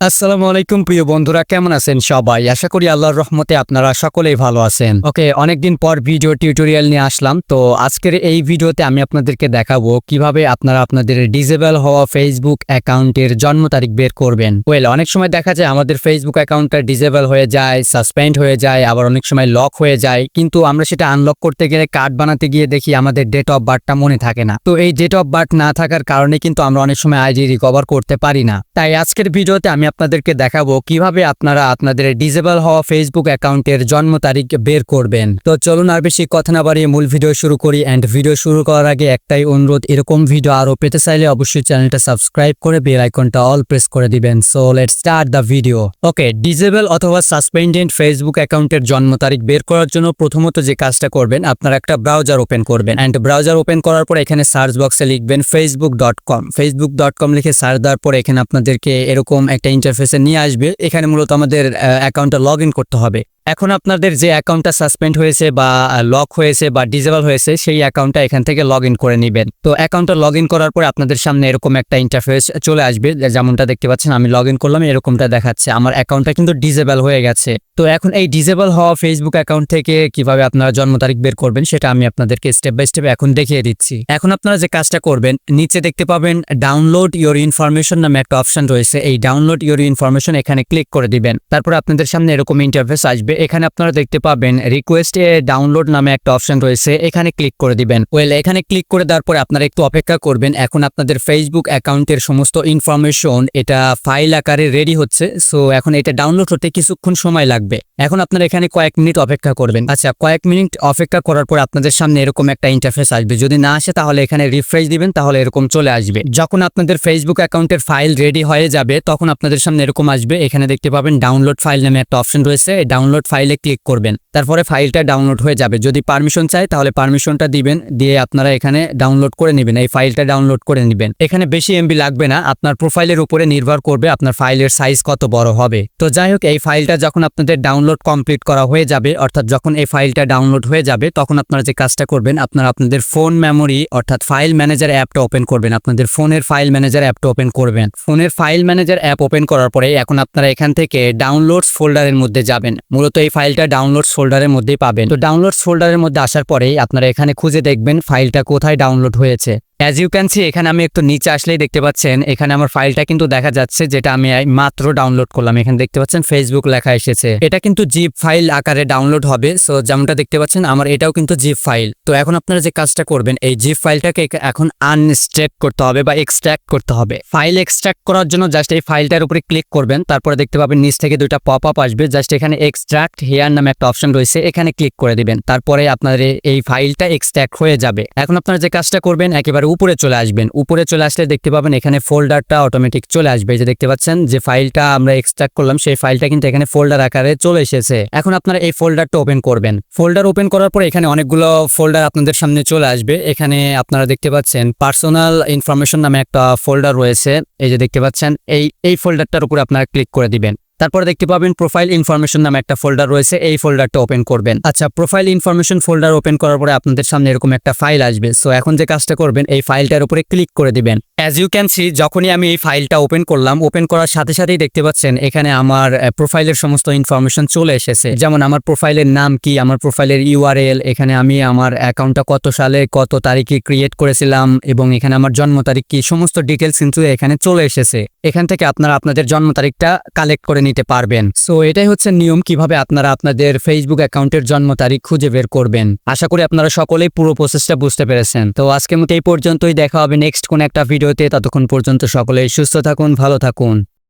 আসসালামু আলাইকুম, প্রিয় বন্ধুরা, কেমন আছেন সবাই? আশা করি আল্লাহর রহমতে আপনারা সকলেই ভালো আছেন। ওকে, অনেকদিন পর ভিডিও টিউটোরিয়াল নিয়ে আসলাম। তো আজকের এই ভিডিওতে আমি আপনাদেরকে দেখাবো কীভাবে আপনারা আপনাদের ডিজেবল হওয়া ফেসবুক অ্যাকাউন্টের জন্ম তারিখ বের করবেন। ওয়েল, অনেক সময় দেখা যায় আমাদের ফেসবুক অ্যাকাউন্টটা ডিজেবল হয়ে যায়, সাসপেন্ড হয়ে যায়, আবার অনেক সময় লক হয়ে যায়। কিন্তু আমরা সেটা আনলক করতে গেলে কার্ড বানাতে গিয়ে দেখি আমাদের ডেট অফ বার্থটা মনে থাকে না। তো এই ডেট অফ বার্থ না থাকার কারণে কিন্তু আমরা অনেক সময় আইডি রিকভার করতে পারি না। তাই আজকের ভিডিওতে আমি আপনাদেরকে দেখাবো কীভাবে আপনারা আপনাদের ডিজেবল হওয়া ফেসবুক অ্যাকাউন্টের জন্ম তারিখ বের করবেন। তো চলুন আর বেশি কথা না বাড়িয়ে মূল ভিডিও শুরু করি অ্যান্ড ভিডিও শুরু করার আগে একটাই অনুরোধ, এরকম ভিডিও আরও পেতে চাইলে অবশ্যই চ্যানেলটা সাবস্ক্রাইব করে বেল আইকনটা অল প্রেস করে দিবেন। So let start the video okay disable অথবা সাসপেন্ডেন্ট ফেসবুক অ্যাকাউন্টের জন্ম তারিখ বের করার জন্য প্রথমত যে কাজটা করবেন, আপনারা একটা ব্রাউজার ওপেন করবেন। অ্যান্ড ব্রাউজার ওপেন করার পর এখানে সার্চ বক্সে লিখবেন Facebook dot com Facebook dot com লিখে সার্চ দেওয়ার পর এখানে আপনাদেরকে এরকম একটা ইন্টারফেসে নিয়ে আসবে এখানে মূলত আমাদের অ্যাকাউন্টটা লগ করতে হবে। এখন আপনাদের যে অ্যাকাউন্টটা সাসপেন্ড হয়েছে বা লক হয়েছে বা ডিজেবল হয়েছে, সেই অ্যাকাউন্টটা এখান থেকে লগ করে নেবেন। তো অ্যাকাউন্টটা লগ করার পরে আপনাদের সামনে এরকম একটা ইন্টারফেস চলে আসবে যেমনটা দেখতে পাচ্ছেন আমি লগ করলাম, এরকমটা দেখাচ্ছে। আমার অ্যাকাউন্টটা কিন্তু ডিজেবল হয়ে গেছে। তো এখন এই ডিজেবল হওয়া ফেসবুক অ্যাকাউন্ট থেকে কীভাবে আপনারা জন্ম তারিখ বের করবেন, সেটা আমি আপনাদেরকে স্টেপ বাই স্টেপ এখন দেখিয়ে দিচ্ছি। এখন আপনারা যে কাজটা করবেন, নিচে দেখতে পাবেন ডাউনলোড ইওর ইনফরমেশন নামে একটা অপশন রয়েছে। এই ডাউনলোড ইওর ইনফরমেশন এখানে ক্লিক করে দিবেন। তারপর আপনাদের সামনে এরকম ইন্টারফেস আসবে। এখানে আপনারা দেখতে পাবেন রিকোয়েস্ট এ ডাউনলোড নামে একটা অপশন রয়েছে, এখানে ক্লিক করে দিবেন। ওয়েল এখানে ক্লিক করে দেওয়ার পরে আপনারা একটু অপেক্ষা করবেন। এখন আপনাদের ফেসবুক অ্যাকাউন্টের সমস্ত ইনফরমেশন এটা ফাইল আকারে রেডি হচ্ছে সো এখন এটা ডাউনলোড হতে কিছুক্ষণ সময় লাগবে। এখন আপনারা এখানে কয়েক মিনিট অপেক্ষা করবেন। আচ্ছা কয়েক মিনিট অপেক্ষা করার পর আপনাদের সামনে এরকম একটা ইন্টারফেস আসবে। যদি না আসে, তাহলে এখানে রিফ্রেশ দিবেন, তাহলে এরকম চলে আসবে। যখন আপনাদের ফেসবুক অ্যাকাউন্টের ফাইল রেডি হয়ে যাবে, তখন আপনাদের সামনে এরকম আসবে। এখানে দেখতে পাবেন ডাউনলোড ফাইল নামে একটা অপশন রয়েছে। ডাউনলোড ফাইলে ক্লিক করবেন। তারপরে ফাইলটা ডাউনলোড হয়ে যাবে। যদি পারমিশন চাই তাহলে পারমিশনটা দিবেন, দিয়ে আপনারা এখানে ডাউনলোড করে নেবেন। এই ফাইলটা ডাউনলোড করে নেবেন। এখানে বেশি এমবি লাগবে না, আপনার প্রোফাইলের উপরে নির্ভর করবে আপনার ফাইলের সাইজ কত বড় হবে। তো যাই হোক, এই ফাইলটা যখন আপনাদের ডাউনলোড কমপ্লিট করা হয়ে যাবে, অর্থাৎ যখন এই ফাইলটা ডাউনলোড হয়ে যাবে, তখন আপনারা যে কাজটা করবেন, আপনারা আপনাদের ফোন মেমোরি অর্থাৎ ফাইল ম্যানেজার অ্যাপটা ওপেন করবেন। আপনাদের ফোনের ফাইল ম্যানেজার অ্যাপটা ওপেন করবেন। ফোনের ফাইল ম্যানেজার অ্যাপ ওপেন করার পরে এখন আপনারা এখান থেকে ডাউনলোডস ফোল্ডারের মধ্যে যাবেন। মূলত এই ফাইলটা ডাউনলোডস ফোল্ডারের মধ্যেই পাবেন। তো ডাউনলোডস ফোল্ডারের মধ্যে আসার পরেই আপনারা এখানে খুঁজে দেখবেন ফাইলটা কোথায় ডাউনলোড হয়েছে। অ্যাজ ইউ ক্যান সি এখানে আমি একটু নিচে আসলেই দেখতে পাচ্ছেন, এখানে আমার ফাইলটা কিন্তু দেখা যাচ্ছে যেটা আমি মাত্র ডাউনলোড করলাম। এখানে দেখতে পাচ্ছেন ফেসবুক লেখা এসেছে। এটা কিন্তু জিপ ফাইল আকারে ডাউনলোড হবে সো যেমনটা দেখতে পাচ্ছেন, আমার এটাও কিন্তু জিপ ফাইল তো এখন আপনারা যে কাজটা করবেন, এই জিপ ফাইলটাকে এখ- এখন আনস্ট্রেক করতে হবে বা এক্সট্র্যাক্ট করতে হবে। ফাইল এক্সট্র্যাক্ট করার জন্য জাস্ট এই ফাইলটার উপরে ক্লিক করবেন, তারপরে দেখতে পাবেন নিচ থেকে দুইটা পপ আপ আসবে জাস্ট এখানে এক্সট্রাক্ট হেয়ার নামে একটা অপশন রয়েছে, এখানে ক্লিক করে দিবেন। তারপরে আপনাদের এই ফাইলটা এক্সট্র্যাক্ট হয়ে যাবে। এখন আপনারা যে কাজটা করবেন, একেবারে উপরে চলে আসবেন। উপরে চলে আসলে দেখতে পাবেন এখানে ফোল্ডারটা অটোমেটিক চলে আসবে। যে দেখতে পাচ্ছেন যে ফাইলটা আমরা এক্সট্রাক্ট করলাম, সেই ফাইলটা কিন্তু এখানে ফোল্ডার আকারে চলে এসেছে। এখন আপনারা এই ফোল্ডারটা ওপেন করবেন। ফোল্ডার ওপেন করার পর এখানে অনেকগুলো ফোল্ডার আপনাদের সামনে চলে আসবে। এখানে আপনারা দেখতে পাচ্ছেন পার্সোনাল ইনফরমেশন নামে একটা ফোল্ডার রয়েছে। এই যে দেখতে পাচ্ছেন, এই এই ফোল্ডারটার উপরে আপনারা ক্লিক করে দিবেন। তারপরে দেখতে পাবেন প্রোফাইল ইনফরমেশন নামে একটা ফোল্ডার রয়েছে, এই ফোল্ডারটা ওপেন করবেন। আচ্ছা প্রোফাইল ইনফরমেশন ফোল্ডার ওপেন করার পরে আপনাদের সামনে এরকম একটা ফাইল আসবে। সো এখন যে কাজটা করবেন, এই ফাইলটার উপরে ক্লিক করে দিবেন। অ্যাজ ইউ ক্যান সি যখনই আমি এই ফাইলটা ওপেন করলাম ওপেন করার সাথে সাথেই দেখতে পাচ্ছেন, এখানে আমার প্রোফাইলের সমস্ত ইনফরমেশন চলে এসেছে। যেমন আমার প্রোফাইলের নাম কি, আমার প্রোফাইলের ইউআরএল এখানে আমি আমার অ্যাকাউন্টটা কত সালে, কত তারিখে ক্রিয়েট করেছিলাম, এবং এখানে আমার জন্ম তারিখ কি, সমস্ত ডিটেলস কিন্তু এখানে চলে এসেছে। এখান থেকে আপনারা আপনাদের জন্ম তারিখটা কালেক্ট করে নিতে পারবেন। সো এটাই হচ্ছে নিয়ম কীভাবে আপনারা আপনাদের ফেসবুক অ্যাকাউন্টের জন্ম তারিখ খুঁজে বের করবেন। আশা করি আপনারা সকলেই পুরো প্রসেসটা বুঝতে পেরেছেন। তো আজকে মতো এই পর্যন্তই। দেখা হবে নেক্সট কোন একটা ভিডিওতে ততক্ষণ পর্যন্ত সকলেই সুস্থ থাকুন, ভালো থাকুন।